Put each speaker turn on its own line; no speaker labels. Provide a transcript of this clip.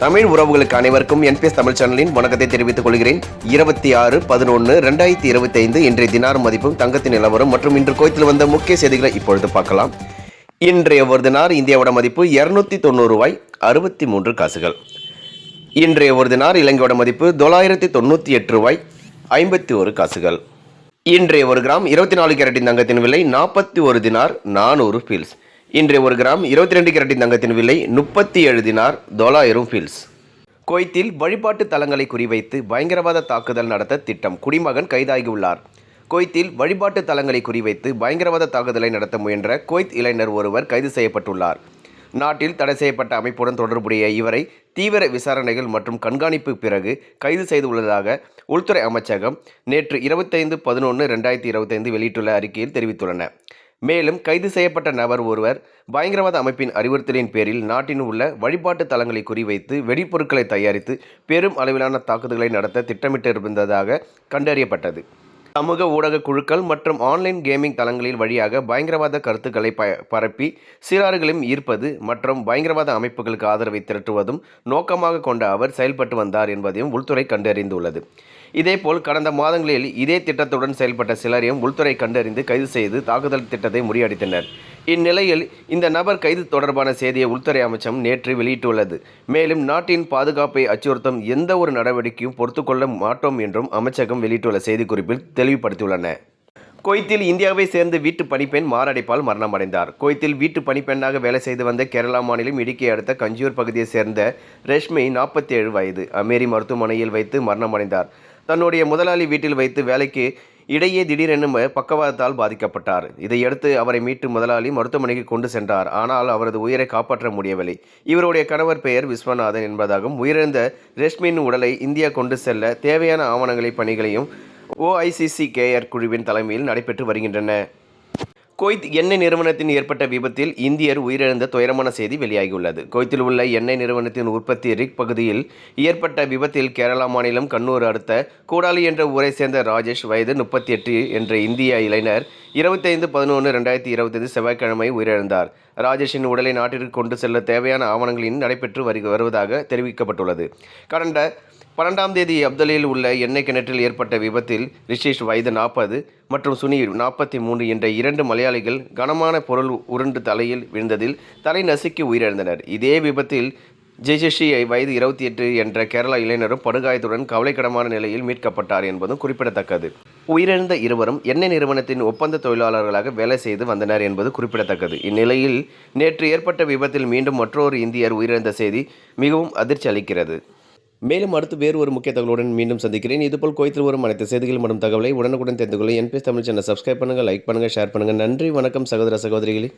தமிழ் உறவுகளுக்கு அனைவருக்கும் என்பிஎஸ் தமிழ் சேனலின் வணக்கத்தை தெரிவித்துக் கொள்கிறேன். இருபத்தி ஆறு பதினொன்று ரெண்டாயிரத்தி இருபத்தி ஐந்து இன்றைய தினார் மதிப்பும் தங்கத்தின் நிலவரம் மற்றும் இன்று கோயத்தில் வந்த முக்கிய செய்திகளை இப்பொழுது பார்க்கலாம். இன்றைய ஒரு தினார் இந்தியாவோட மதிப்பு இருநூத்தி தொண்ணூறு ரூபாய் அறுபத்தி மூன்று காசுகள். இன்றைய ஒரு தினார் இலங்கையோட மதிப்பு தொள்ளாயிரத்தி தொண்ணூற்றி எட்டு ரூபாய் ஐம்பத்தி ஒரு காசுகள். இன்றைய ஒரு கிராம் இருபத்தி நாலு கேரட்டின் தங்கத்தின் விலை நாற்பத்தி ஒரு தினார் நானூறு பீல்ஸ். இன்றைய ஒரு கிராம் இருபத்தி ரெண்டு கேரட்டின் தங்கத்தின் விலை முப்பத்தி ஏழு தினார் தொள்ளாயிரம் ஃபீல்ஸ் குவைத்தில் வழிபாட்டு தலங்களை குறிவைத்து பயங்கரவாத தாக்குதல் நடத்த திட்டம் குடிமகன் கைதாகியுள்ளார். குவைத்தில் வழிபாட்டு தலங்களை குறிவைத்து பயங்கரவாத தாக்குதலை நடத்த முயன்ற குவைத் இளைஞர் ஒருவர் கைது செய்யப்பட்டுள்ளார். நாட்டில் தடை செய்யப்பட்ட அமைப்புடன் தொடர்புடைய இவரை தீவிர விசாரணைகள் மற்றும் கண்காணிப்பு பிறகு கைது செய்துள்ளதாக உள்துறை அமைச்சகம் நேற்று இருபத்தைந்து பதினொன்று ரெண்டாயிரத்தி இருபத்தைந்து வெளியிட்டுள்ள அறிக்கையில் தெரிவித்துள்ளன. மேலும் கைது செய்யப்பட்ட நபர் ஒருவர் பயங்கரவாத அமைப்பின் அறிவுறுத்தலின் பேரில் நாட்டின் உள்ள வழிபாட்டு தலங்களை குறிவைத்து வெடிப்பொருட்களை தயாரித்து பெரும் அளவிலான தாக்குதல்களை நடத்த திட்டமிட்டிருந்ததாக கண்டறியப்பட்டது. சமூக ஊடக குழுக்கள் மற்றும் ஆன்லைன் கேமிங் தளங்களில் வழியாக பயங்கரவாத கருத்துக்களை ப பரப்பி சிறார்களையும் ஈர்ப்பது மற்றும் பயங்கரவாத அமைப்புகளுக்கு ஆதரவை திரட்டுவதும் நோக்கமாக கொண்ட அவர் செயல்பட்டு வந்தார் என்பதையும் உள்துறை கண்டறிந்துள்ளது. இதேபோல் கடந்த மாதங்களில் இதே திட்டத்துடன் செயல்பட்ட சிலரையும் உள்துறை கண்டறிந்து கைது செய்து தாக்குதல் திட்டத்தை முறியடித்தனர். இந்நிலையில் இந்த நபர் கைது தொடர்பான செய்தியை உள்துறை அமைச்சம் நேற்று வெளியிட்டுள்ளது. மேலும் நாட்டின் பாதுகாப்பை அச்சுறுத்தும் எந்த ஒரு நடவடிக்கையும் பொறுத்துக்கொள்ள மாட்டோம் என்றும் அமைச்சகம் வெளியிட்டுள்ள செய்திக்குறிப்பில் தெளிவுபடுத்தியுள்ளன. குவைத்தில் இந்தியாவை சேர்ந்த வீட்டு பணிப்பெண் மாரடைப்பால் மரணமடைந்தார். குவைத்தில் வீட்டு பணிப்பெண்ணாக வேலை செய்து வந்த கேரளா மாநிலம் இடுக்கி அடுத்த கஞ்சியூர் பகுதியை சேர்ந்த ரேஷ்மி நாற்பத்தி ஏழு வயது. அமேரி மருத்துவமனையில் வைத்து மரணமடைந்தார். தன்னுடைய முதலாளி வீட்டில் வைத்து வேலைக்கு இடையே திடீரென பக்கவாதத்தால் பாதிக்கப்பட்டார். இதையடுத்து அவரை மீட்டு முதலாளி மருத்துவமனைக்கு கொண்டு சென்றார். ஆனால் அவரது உயிரை காப்பாற்ற முடியவில்லை. இவருடைய கணவர் பெயர் விஸ்வநாதன் என்பதாகவும் உயிரிழந்த ரேஷ்மியின் உடலை இந்தியா கொண்டு செல்ல தேவையான ஆவணங்களை பணிகளையும் ஓஐசிசி கேஆர் குழுவின் தலைமையில் நடைபெற்று வருகின்றன. கோய்த் எண்ணெய் நிறுவனத்தின் ஏற்பட்ட விபத்தில் இந்தியர் உயிரிழந்த துயரமான செய்தி வெளியாகியுள்ளது. கொய்த்தில் உள்ள எண்ணெய் நிறுவனத்தின் உற்பத்தி ரிக் பகுதியில் ஏற்பட்ட விபத்தில் கேரளா மாநிலம் கண்ணூர் அடுத்த கூடாலி என்ற ஊரை சேர்ந்த ராஜேஷ் வயது முப்பத்தி எட்டு என்ற இந்திய இளைஞர் இருபத்தைந்து பதினொன்று ரெண்டாயிரத்தி இருபத்தைந்து செவ்வாய்க்கிழமை உயிரிழந்தார். ராஜேஷின் உடலை நாட்டிற்கு கொண்டு செல்ல தேவையான ஆவணங்களின் நடைபெற்று வரு வருவதாக தெரிவிக்கப்பட்டுள்ளது. கடந்த பன்னெண்டாம் தேதி அப்தலில் உள்ள எண்ணெய் கிணற்றில் ஏற்பட்ட விபத்தில் ரிஷேஷ் வயது நாற்பது மற்றும் சுனீர் நாற்பத்தி மூன்று என்ற இரண்டு மலையாளிகள் கனமான பொருள் உருண்டு தலையில் விழுந்ததில் தலை நசுக்கி உயிரிழந்தனர். இதே விபத்தில் ஜெயசஷி வயது இருபத்தி எட்டு என்ற கேரளா இளைஞரும் படுகாயத்துடன் கவலைக்கிடமான நிலையில் மீட்கப்பட்டார் என்பதும் குறிப்பிடத்தக்கது. உயிரிழந்த இருவரும் எண்ணெய் நிறுவனத்தின் ஒப்பந்த தொழிலாளர்களாக வேலை செய்து வந்தனர் என்பது குறிப்பிடத்தக்கது. இந்நிலையில் நேற்று ஏற்பட்ட விபத்தில் மீண்டும் மற்றொரு இந்தியர் உயிரிழந்த செய்தி மிகவும் அதிர்ச்சி அளிக்கிறது. மேலும் அடுத்து வேறு ஒரு முக்கிய தகவலுடன் மீண்டும் சந்திக்கிறேன். இதுபோல் கோயத்தில் வரும் அனைத்து செய்திகள் மற்றும் தகவலை உடனுக்குடன் தெரிந்து கொள்ள என்பிஎஸ் தமிழ் சேனல் சப்ஸ்கிரைப் பண்ணுங்கள் லைக் பண்ணுங்கள் ஷேர் பண்ணுங்கள் நன்றி வணக்கம் சகோதர சகோதரிகளே.